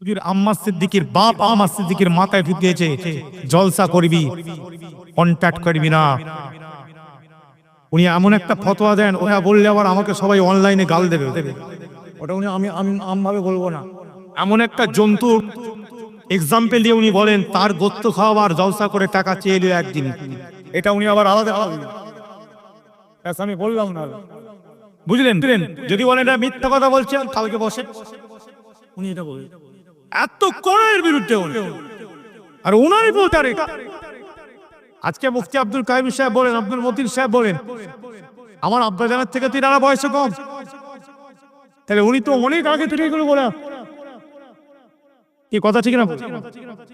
হুজুর আম্মা সিদ্দিকের বাপ আম্মা সিদ্দিকের মাথায় ঢুকিয়েছে জলসা করবি কন্ট্যাক্ট করবি না। উনি এমন একটা ফতোয়া দেন ওরা বললে আবার আমাকে সবাই অনলাইনে গাল দেবে। ওটা উনি আমি আমি আমভাবে বলব না। এমন একটা জন্তু এক্সাম্পল দিয়ে উনি বলেন, তার গোত্ত খাওয়াবার জলসা করে টাকা চেয়ে এলো একদিন। এটা উনি আবার আলাদা আলাদা আমি বললাম না। বুঝলেন? যদি বলেন মিথ্যা কথা বলছেন কালকে বসে উনি এটা বলেন এত কড়াইয়ের বিরুদ্ধে আর ওনারই আর আজকে মুফতি আব্দুল কাইম সাহেব বলেন, আব্দুল মতিন সাহেব বলেন, আমার আব্বা জানার থেকে তিনারা বয়সে কম। তাহলে উনি তো অনেক আগে থেকে এগুলো বলে কি কথা ঠিক না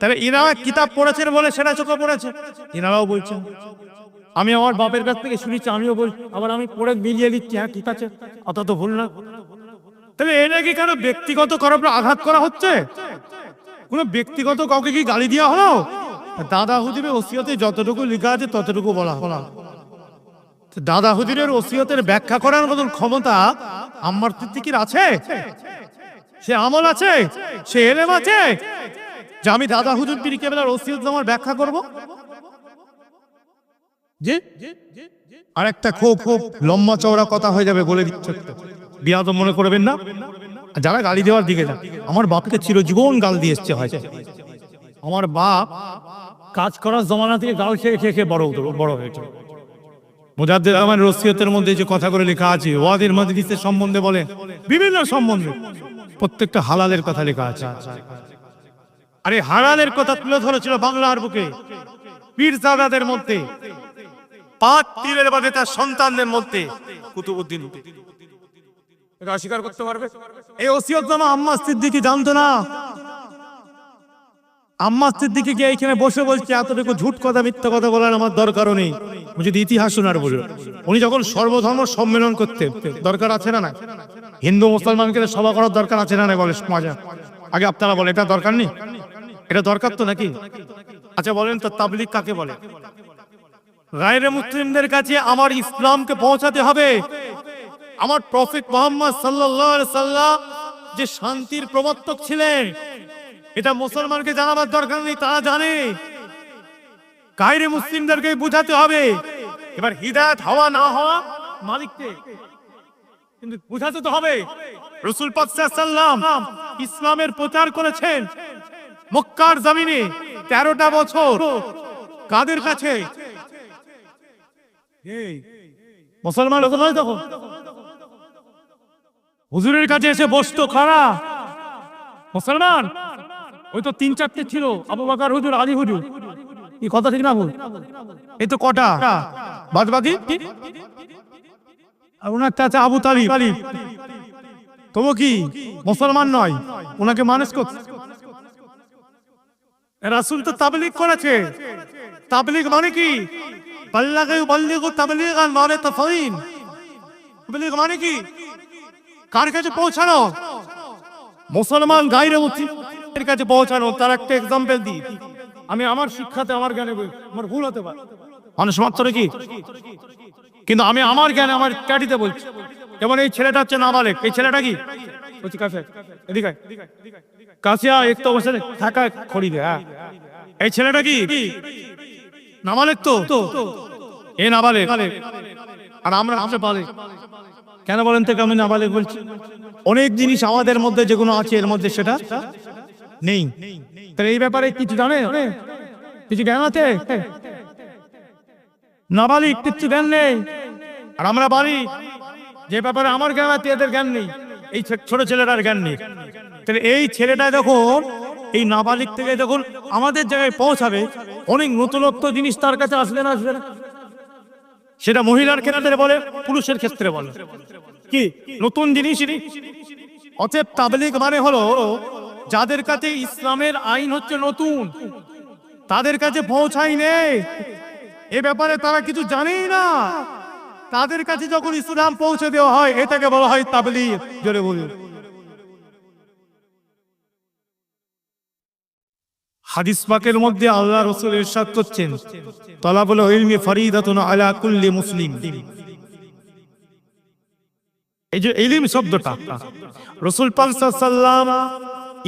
তাহলে এনারা কিতাব পড়েছেন বলে সেটা চোখে পড়েছে। এনারাও বলছেন, আমি আমার বাপের কাছ থেকে শুনেছি, আমিও বল আবার আমি পড়ে মিলিয়ে দিচ্ছি হ্যাঁ ঠিক আছে অত তো ভুল না। তাহলে এটা কি কেন ব্যক্তিগত করার আঘাত করা হচ্ছে? কোনো ব্যক্তিগত কাউকে কি গালি দেওয়া হলো? দাদা হুজুরের ওসিয়তে যতটুকু লেখা আছে ততটুকু বলা হলো। দাদা হুজুরের ওসিয়তের ব্যাখ্যা করার মতন ক্ষমতা আমার সিদ্দিকির আছে? সে আমল আছে? সে এলেম আছে? যে আমি দাদা হুজুর পিরিকে বেলার ওসিয়ত আমার ব্যাখ্যা করব? আর একটা খুব খুব লম্বা চওড়া কথা হয়ে যাবে বলে দিচ্ছে। বিয়া তো মনে করবেন না? যারা গালি দেওয়ার দিকে যান, আমার বাপকে চিরজীবন গাল দিয়ে এসছে হয়েছে আমার বাপ কাজ করার জমানা থেকে গাল খেয়ে খেয়ে বড় বড় হয়েছে। মুজাদ্দের রহমান রসিয়তের মধ্যে যে কথাগুলো লেখা আছে, ওয়াদের মজলিসের সম্বন্ধে বলে বিভিন্ন সম্বন্ধে প্রত্যেকটা হালালের কথা লেখা আছে। আরে হালালের কথা তুলে ধরেছিল বাংলার বুকে। পীরজাদাদের মধ্যে, পাঁচ তীরের বাদে তার সন্তানদের মধ্যে। কুতুবুদ্দিন এটা অস্বীকার করতে পারবে? এই ওসিয়ত নামা আম্মা সিদ্দিকি জানতো না। আম্মা সিদ্দিকি গিয়ে এখানে বসে বলছে, এতটুকু ঝুট কথা, মিথ্যা কথা বলার আমার দরকারও নেই। যদি ইতিহাস শোনার বলল উনি যখন সর্বধর্ম সম্মেলন করতে, দরকার আছে না না হিন্দু মুসলমানকে সভা করার দরকার আছে না না বলে সমাজে? আগে আপনারা বলে এটা দরকার নেই? এটা দরকার তো নাকি? আচ্ছা বলেন তো তাবলিক কাকে বলে? গায়রে মুসলিমদের কাছে আমার ইসলামকে পৌঁছাতে হবে। আমার প্রফেট মোহাম্মদ সাল্লাম যে শান্তির প্রবর্তক ছিলেন, এটা মুসলমানকে জানাবার দরকার নেই, তারা জানে। গায়রে মুসলিমদেরকে বোঝাতে হবে, এবার হিদায়াত হওয়া না হওয়া মালিককে। কিন্তু বোঝাতে তো হবে, রসুল পাক সাল্লাম ইসলামের প্রচার করেছেন মক্কার জমিনে তেরোটা বছর কাদের কাছে? মুসলমান তখন। হুজুরের কাছে এসে বসতো খারা। মুসলমান, ওই তো তিন চারটে ছিল, আবু বাকার হুজুর, আলী হুজুর। কি কথা ঠিক না ভুল? এই তো কটা। বাদ বাকি? আর ওনার চাচা আবু তালিব। তবু কি? মুসলমান নয়। ওনাকে মানুষ করছে রাসুল তো তাবলিগ করেছে। তাবলিগ মানে কি? বল্লাগে বল্লিগু তাবলিগান মানে তাফাইন। তাবলিগ মানে কি? কার কাছে পৌঁছানো? মুসলমান গাইরে মুসলিমের কাছে পৌঁছানো, তার একটা এক্সাম্পল দিই। আমি আমার শিক্ষাতে আমার জ্ঞানে আমার ভুল হতে পারে। মানুষ মাত্র কি কিন্তু আমি আমার জ্ঞানে আমার ক্যাটিতে বলছি। যেমন এই ছেলেটা হচ্ছে নাবালেক। এই ছেলেটা কি? বলছি কাছে এদিকে। কাছিয়া এক তো বসে থাকা খড়ি দে হ্যাঁ। এই ছেলেটা কি? নাবালেক তো? এ নাবালেক। আর আমরা আমরা কেন বলেন থেকে আমি নাবালেক বলছি? অনেক জিনিস আমাদের মধ্যে যেগুলো আছে, এর মধ্যে সেটা নেই। তাহলে এই ব্যাপারে কিছু জানে? কিছু জ্ঞান আছে? নাবালিক কিচ্ছু জ্ঞান নেই। আর আমরা বালি যে ব্যাপারে আমার জ্ঞান আছে, এদের জ্ঞান নেই। এই ছোট ছেলেটার জ্ঞান নেই। তাহলে এই ছেলেটা দেখুন এই নাবালিক থেকে যখন আমাদের জায়গায় পৌঁছাবে, অনেক নতুনত্ব জিনিস তার কাছে আসবে না আসবে না? সেটা মহিলার ক্ষেত্রে বলে, পুরুষের ক্ষেত্রে বলে। কি? নতুন জিনিস অতএব তাবলিগ মানে হলো, যাদের কাছে ইসলামের আইন হচ্ছে নতুন, তাদের কাছে পৌঁছাই নেই। এ ব্যাপারে তারা কিছু জানেই না। তাদের কাছে যখন ইসলাম পৌঁছে দেওয়া হয়, এটাকে বলা হয় তাবলিগ। জোরে বলুন। হাদিস পাকের মধ্যে আল্লাহ রসুল ইরশাদ করছেন, তলাবুল ইলমি ফরিদাতুন আলা কুল্লি মুসলিম। এই যে ইলিম শব্দটা, রসুল সাল্লাম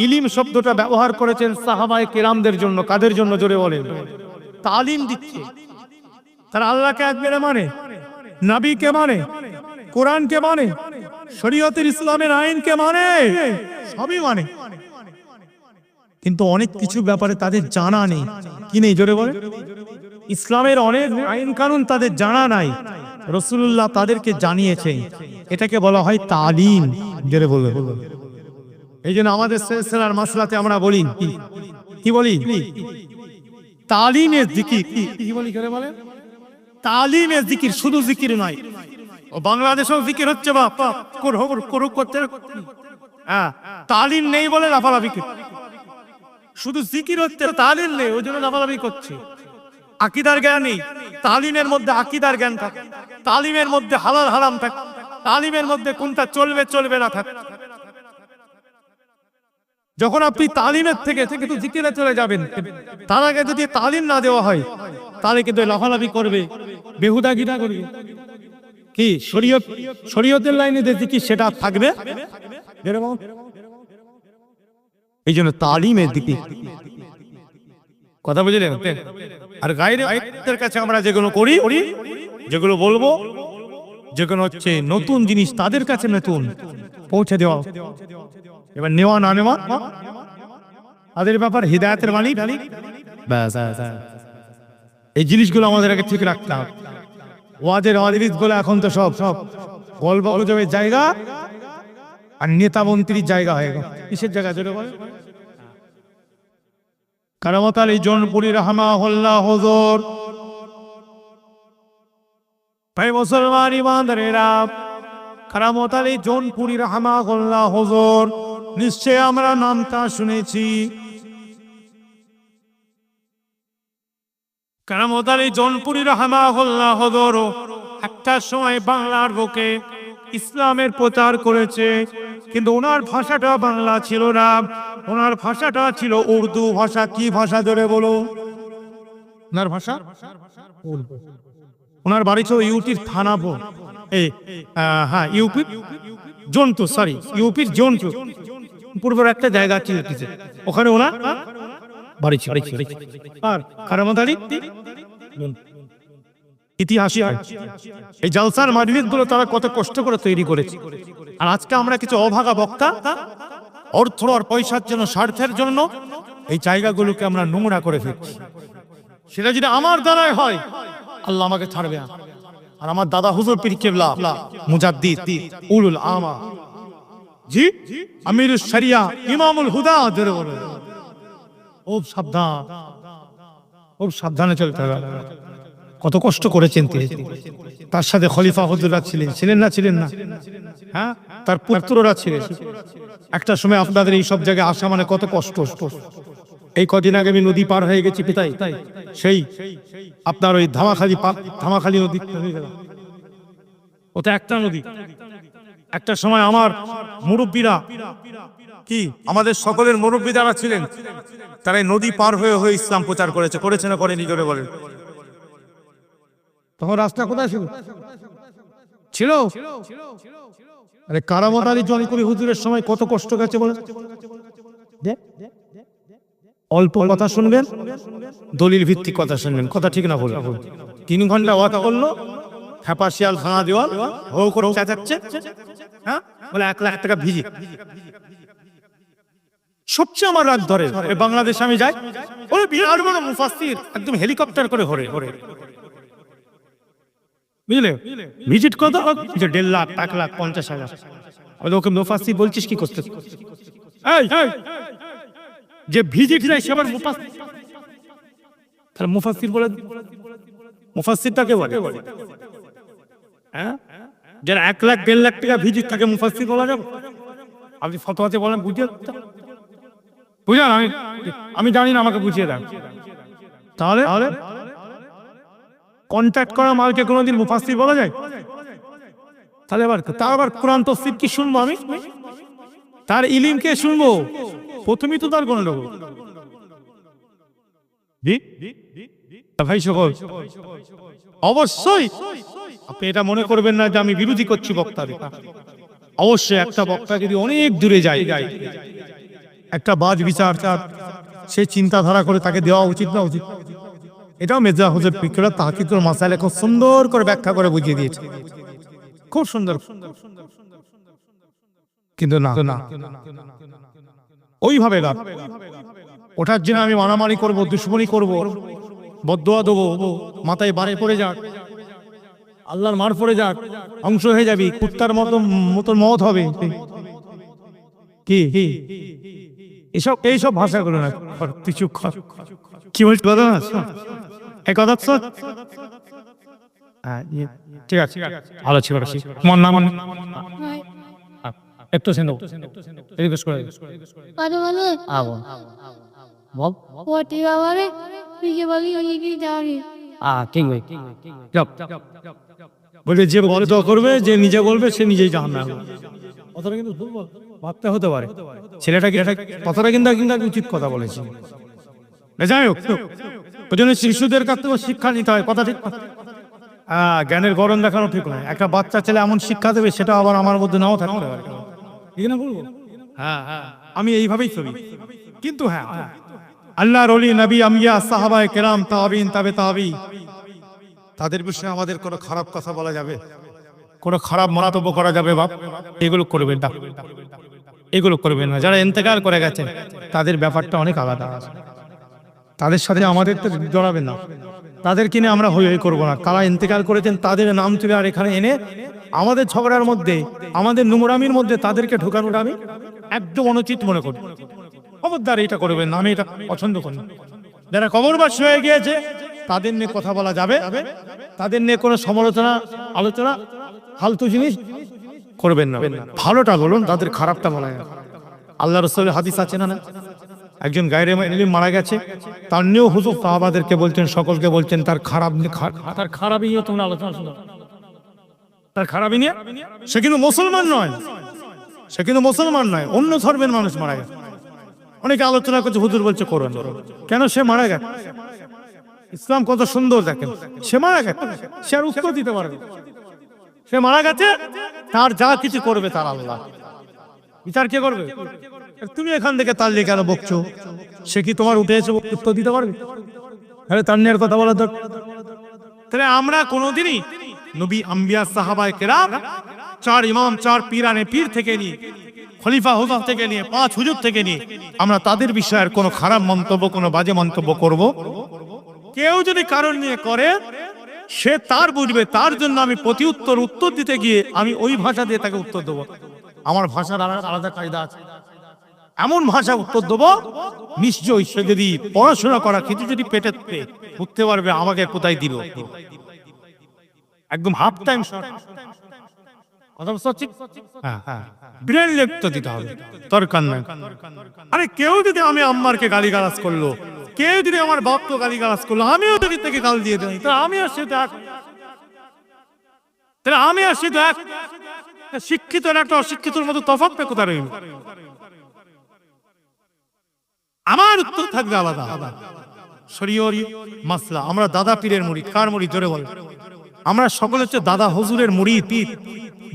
ইলিম শব্দটা ব্যবহার করেছেন সাহাবায়ে কেরামদের জন্য, কাদের জন্য জোরে বলেন? তালিম দিচ্ছে। তারা আল্লাহকে এক মেরে মানে? নবীকে মানে? কোরআনকে মানে? শরীয়তের ইসলামের আইনকে মানে? সবই মানে। কিন্তু অনেক কিছু ব্যাপারে তাদের জানা নেই। কি নেই? জোরে বলে ইসলামের অনেক আইন কানুন তাদের জানা নাই। রসুল্লাহ তাদেরকে জানিয়েছে এটাকে বলা হয় তালিম। জোরে বলবে এই জন্য আমাদের সেলার মাসলাতে আমরা বলি কি? বলি? তালিমের জিকির। কি বলি? করে বলে তালিমের জিকির শুধু জিকির নয়। ও বাংলাদেশেও জিকির হচ্ছে বা করতে হ্যাঁ। তালিম নেই বলে লাফালাফি। শুধু জিকির হচ্ছে তালিম নেই, ওই জন্য লাফালাফি করছে। আকিদার জ্ঞান নেই, তালিমের মধ্যে আকিদার জ্ঞান থাকে, তালিমের মধ্যে হালাল হারাম থাকে, তালিমের মধ্যে কোনটা চলবে চলবে না থাকে। যখন আপনি তালিমের থেকে থেকে তো জিকিরে চলে যাবেন, তার আগে যদি তালিম না দেওয়া হয়, তাহলে কিন্তু লাফালাফি করবে, বেহুদা গিটা করবে। কি, শরীয়ত, শরীয়তের লাইনে যে জিকির, সেটা থাকবে? যেরকম এই জন্য তালিমের দিকে। কথা বুঝলেন? আর আয়তের কাছে আমরা যেগুলো করি, যেগুলো বলব, যেগুলো হচ্ছে নতুন জিনিস তাদের কাছে নতুন, পৌঁছে দেওয়া। এবার নেওয়া না নেওয়া, তাদের ব্যাপার হৃদায়তের ব্যাস। এই জিনিসগুলো আমাদের আগে ঠিক রাখতে হবে। ওয়াজের ওয়াজিরিসগুলো এখন তো সব সব গল্প জায়গা, আর নেতা মন্ত্রীর জায়গা হয়ে গেল। কিসের জায়গা? জোরে বলে কারামত আলী জনপুরি রহমা হল্লা হজর। ভাই মুসলমান ইমানদারেরা কারামত আলী জনপুরি রহমা হল্লা হজর নিশ্চয় আমরা নামটা শুনেছি। কারামত আলী জনপুরি রহমা হল্লা হজর একটা সময় বাংলার বুকে ইসলামের প্রচার করেছে, কিন্তু ওনার ভাষাটা বাংলা ছিল না। ওনার ভাষাটা ছিল উর্দু ভাষা, কি ভাষা ধরে বলো? ওনার ভাষা। ওনার বাড়ি ছিল ইউপির থানা এই হ্যাঁ ইউপি জন্তু সরি ইউপির জন্তু। পূর্বের একটা জায়গা কিছু। ওখানে ওনার বাড়ি ছিল। আর কারামাদারি ইতিহাসই এই জালসার মাদবিদগুলো তারা কত কষ্ট করে তৈরি করেছে। আর আজকে আমরা কিছু অভাগা বক্তা অর্থ আর পয়সার জন্য, স্বার্থের জন্য এই জায়গাগুলোকে আমরা নোংরা করে ফেলছি। সেটা যদি আমার দ্বারাই হয়, আল্লাহ আমাকে ছাড়বে আর আমার দাদা হুজুর পীর কেবলা, মুজাদ্দিদ, উলুল আমা। জি আমির শরিয়া, ইমামুল হুদা ধরে বলে খুব সাবধান, খুব সাবধানে চলতে হবে। কত কষ্ট করেছেন তিনি। তার সাথে খলিফা হুজুরা ছিলেন। ছিলেন না ছিলেন না? হ্যাঁ? তার পুত্ররা ছিলেন। একটা সময় আপনাদের এই সব জায়গায় আসা মানে কত কষ্ট। এই কদিন আগে আমি নদী পার হয়ে গেছি পিতাই। সেই আপনার ওই ধামাখালি ধামাখালি নদী। ওটা একটা নদী। একটা সময় আমার মুরব্বীরা কি? আমাদের সকলের মুরব্বী যারা ছিলেন, তারা নদী পার হয়ে হয়ে ইসলাম প্রচার করেছে। করেছে না করে বলেন। তখন রাস্তা কোথায় ছিল? ছিল? আরে কারামত আলী হুজুরের সময় কত কষ্ট গেছে বলে। অল্প কথা শুনবেন দলিল ভিত্তিক কথা শুনবেন কথা ঠিক না বলে তিন ঘণ্টা কথা বলল খেপা শিয়াল ভাঙা দেওয়াল হো করে চেঁচাচ্ছে হ্যাঁ? বলে এক লাখ টাকা ভিজি। সবচেয়ে আমার রাগ ধরে বাংলাদেশে আমি যাই ওই বিরাট বড় মুফাসির একদম হেলিকপ্টার করে হরে হরে বুঝলে? ভিজিট কত যে দেড় লাখ, এক লাখ, পঞ্চাশ হাজার। আমি ওকে মুফাসির বলছিস কি করতে? যে ভিজিট যায় সে আবার তাহলে মুফাসির বলে মুফাসিরটাকে বলে। হ্যাঁ? যারা এক লাখ, দেড় লাখ টাকা ভিজিট তাকে মুফাসির বলা যাবে? আপনি ফতোয়াতে বলেন বুঝিয়ে। বুঝলেন আমি? আমি জানি না, আমাকে বুঝিয়ে দেন তাহলে তাহলে কন্ট্যাক্ট করা মালকে কোনোদিন মুফাসির বলা যায়? তাহলে আবার তার আবার কোরআন তফসির কি শুনব আমি? তার ইলিমকে শুনব? প্রথমেই তো তার কোন লোক ভাই সকল, অবশ্যই আপনি এটা মনে করবেন না যে আমি বিরোধী করছি বক্তার অবশ্যই একটা বক্তা যদি অনেক দূরে যায়, একটা বাজ বিচার চার সে চিন্তাধারা করে তাকে দেওয়া উচিত না উচিত? এটাও মেজা হুজুর পিকরা তাহাকিতুল মাসাইলে খুব সুন্দর করে ব্যাখ্যা করে বুঝিয়ে দিয়েছে। খুব সুন্দর। কিন্তু না না ওইভাবে না। ওঠার জন্য আমি মারামারি করব, দুশ্মনী করব বদোয়া দেবো, মাথায় বারে পড়ে যাক, আল্লাহর মার পড়ে যাক অংশ হয়ে যাবি, কুত্তার মতো, মতন মত হবে। কি? এসব, এইসব ভাষাগুলো না। কিছু কি বলছি? না। কথা তো? হ্যাঁ, ইয়ে, ঠিক আছে। ভালো ছিল রাখি তোমার নাম একটু সেন্ড রিকোয়েস্ট করে Ano ano? আবো বল. আ ঠিক ভাই যে বলে দোয়া করবে যে নিজে বলবে সে নিজেই জাহান না কথাটা কিন্তু ভাবতে হতে পারে। ছেলেটা কি কথাটা কিন্তু কিন্তু উচিত কথা বলেছি। যাই হোক। ওই জন্য শিশুদের কাছ থেকে শিক্ষা নিতে হয় কথা ঠিক হ্যাঁ জ্ঞানের গরম দেখানো ঠিক নয়। একটা বাচ্চা ছেলে এমন শিক্ষা দেবে সেটা আবার আমার মধ্যে নাও থাকতে পারে। ঠিক না বলব? হ্যাঁ হ্যাঁ আমি এইভাবেই ছবি। কিন্তু হ্যাঁ। আল্লাহর অলি নবী আমিয়া সাহাবায়ে কেরাম তাবিন তাবে তাবি। তাদের বিষয়ে আমাদের কোনো খারাপ কথা বলা যাবে? কোনো খারাপ মন্তব্য করা যাবে বাপ? এগুলো করবেন না। এগুলো করবেন না। যারা ইন্তেকাল করে গেছে তাদের ব্যাপারটা অনেক আলাদা আছে। তাদের সাথে আমাদের তো জড়াবেন না। তাদের কিনে আমরা হই হই করব না। কারা ইন্তেকাল করেছেন, তাদের নাম তুলে আর এখানে এনে আমাদের ঝগড়ার মধ্যে, আমাদের নোংরামির মধ্যে তাদেরকে ঢোকানোটা আমি একদম অনুচিত মনে করি। খবরদার এটা করবেন আমি এটা পছন্দ করি। যারা কবরবাসী হয়ে গিয়েছে, তাদের নিয়ে কথা বলা যাবে। তাদের নিয়ে কোনো সমালোচনা, আলোচনা, ফালতু জিনিস করবেন না। ভালোটা বলুন, তাদের খারাপটা বলা। আল্লাহ রসুলের হাদিস আছে না না? একজন গায়রে ইলম মারা গেছে, তার নিয়েও হুজুর সাহাবাদেরকে বলছেন, সকলকে বলছেন, তার খারাপ তার খারাপই তোমরা আলোচনা শুনো তার খারাপই নিয়ে? সে কিন্তু মুসলমান নয়। সে কিন্তু মুসলমান নয়, অন্য ধর্মের মানুষ মারা গেছে। অনেকে আলোচনা করছে, হুজুর বলছে করবেন কেন সে মারা গেছে? ইসলাম কত সুন্দর দেখেন। সে মারা গেছে, সে আর উত্তর দিতে পারবে সে মারা গেছে, তার যা কিছু করবে তার আল্লাহ। বিচার কে করবে? তুমি এখান থেকে তার নিয়ে কেন বকছো? সে কি তোমার উঠে এসে উত্তর দিতে পারবে? আরে তার নিয়ে কথা বলার দরকার। তাহলে আমরা কোনোদিনই নবী আম্বিয়া সাহাবায় কেরাম, চার ইমাম, চার পীরানে পীর থেকে নিয়ে, খলিফা হুজা থেকে নিয়ে, পাঁচ হুজুর থেকে নিয়ে আমরা তাদের বিষয়ের কোনো খারাপ মন্তব্য, কোনো বাজে মন্তব্য করব? কেউ যদি কারণ নিয়ে করে, সে তার বুঝবে, তার জন্য আমি প্রতি উত্তর উত্তর দিতে গিয়ে আমি ওই ভাষা দিয়ে তাকে উত্তর দেবো। আমার ভাষার আলাদা আলাদা কায়দা আছে। এমন ভাষা উত্তর দেবো, নিশ্চয়ই সে যদি পড়াশোনা করা কিছু যদি পেটে উঠতে পারবে, আমাকে কোথায় দিল একদম হাফ টাইম হ্যাঁ হ্যাঁ। দরকার নাই। আরে কেউ আমি আম্মারকে করল, কেউ যদি আমার করল, আমিও থেকে গাল দিয়ে আমি দেখ। তাহলে আমি দেখ। শিক্ষিত একটা অশিক্ষিতর মতো তফাৎটা কোথায় রইল? আমার উত্তর থাকবে আলাদা। শরীয়রি মাসলা, আমরা দাদা পীরের মুড়ি, কার মুড়ি জোরে বল আমরা সকলে হচ্ছে দাদা হুজুরের মুড়ি, পীর।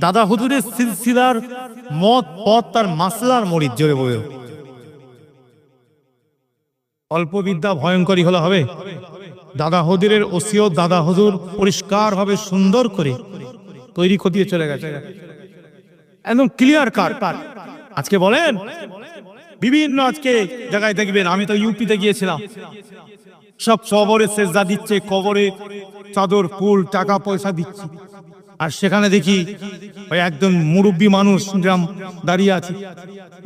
দাদা হুজুরের সিলসিলার মত, পথ তার মাসলার মুড়ি, জোরে বলে অল্প বিদ্যা ভয়ঙ্করী হলে হবে। দাদা হুজুরের ওসিও দাদা হুজুর পরিষ্কার ভাবে সুন্দর করে তৈরি খতিয়ে চলে গেছে। একদম ক্লিয়ার কার আজকে বলেন বিভিন্ন আজকে জায়গায় দেখবেন, আমি তো ইউপিতে গিয়েছিলাম। সব কবরে সেজদা দিচ্ছে, কবরে চাদর, ফুল, টাকা, পয়সা দিচ্ছে। আর সেখানে দেখি ওই একজন মুরব্বী মানুষ যেরকম দাঁড়িয়ে আছে,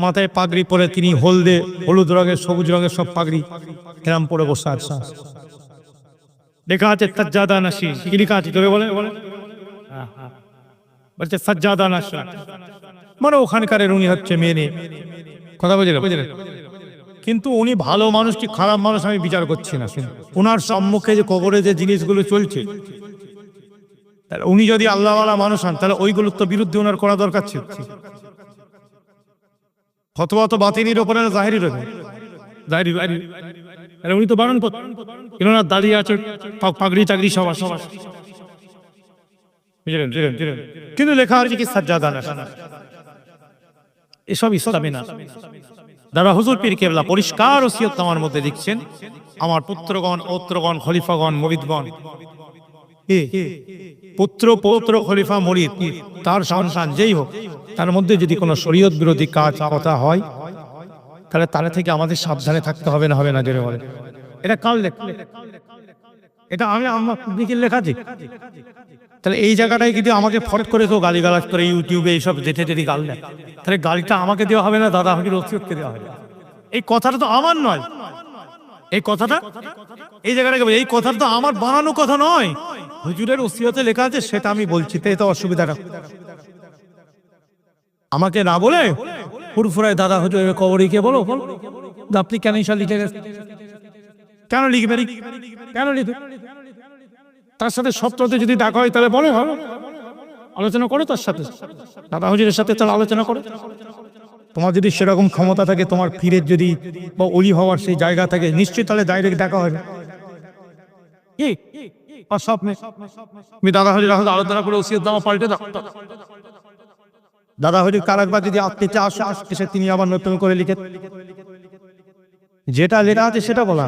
মাথায় পাগড়ি পরে তিনি হলদে, হলুদ রঙের, সবুজ রঙের সব পাগড়ি এরম পরে বসে আছে। লেখা আছে, সাজ্জাদা নাসি কি লেখা আছে তোকে বলে বলে। বলছে, সাজ্জাদা নাসি মানে ওখানকার উনি হচ্ছে মেনে কথা বুঝলেন? কিন্তু উনি ভালো মানুষ কি খারাপ মানুষ আমি বিচার করছি না ওনার সম্মুখে যে কবরে যে জিনিসগুলো চলছে, তাহলে উনি যদি আল্লাহওয়ালা মানুষ হন, তাহলে ওইগুলোর তো বিরুদ্ধে ওনার করা দরকার ছিল। ফতোয়া তো বাতিনির ওপরে না জাহেরি রয়েছে জাহেরি উনি তো বারণ কিন্তু দাঁড়িয়ে আছে পাগড়ি টাগড়ি সবার সবার কিন্তু লেখা হয়েছে কি সাজ্জাদা না এসব ইসলামে না। দাদা হুজুর পীর কেবলা পরিষ্কার ওসিয়ত আমার মধ্যে লিখছেন, আমার পুত্রগণ ঔত্রগণ খলিফাগণ, মরিদগণ পুত্র, পৌত্র, খলিফা, মরিদ, তার সন্তান যেই হোক, তার মধ্যে যদি কোনো শরীয়ত বিরোধী কাজ কথা হয়, তাহলে তারা থেকে আমাদের সাবধানে থাকতে হবে না হবে না জেনে বলে এটা কাল লেখা। এটা আমি আমার লেখা আছে। তাহলে এই জায়গাটায় যদি আমাকে ফট করে কেউ গালিগালাজ করে ইউটিউবে এইসব যেতে যদি গাল দেয়। তাহলে গালিটা আমাকে দেওয়া হবে না দাদা আমাকে রসিদকে দেওয়া হবে। এই কথাটা তো আমার নয়। এই কথাটা? এই জায়গাটাকে বলি, এই কথাটা তো আমার বানানো কথা নয়। হুজুরের ওসিয়তে লেখা আছে সেটা আমি বলছি তাই তো অসুবিধাটা। আমাকে না বলে ফুরফুরায় দাদা হুজুরের কবরীকে বলো বলো। আপনি কেন ঈশা লিখে গেছেন? কেন লিখবেন? কেন লিখবে তার সাথে সপ্তাহতে যদি দেখা হয় তাহলে বলে হবে আলোচনা করো তার সাথে। দাদা হুজুরের সাথে তাহলে আলোচনা করো। তোমার যদি সেরকম ক্ষমতা থাকে তোমার ফিরের যদি বা অলি হওয়ার সেই জায়গা থাকে নিশ্চয়ই তাহলে ডাইরেক্ট দেখা হবে। কি? স্বপ্নে তুমি দাদা হরির রাহুল আলোচনা করে ওসিয়ত দামা পাল্টে দাও। দাদা হরির কারাকবার যদি আপনি আসে আসতেছে তিনি আবার নতুন করে লিখে যেটা লেখা আছে সেটা বলা।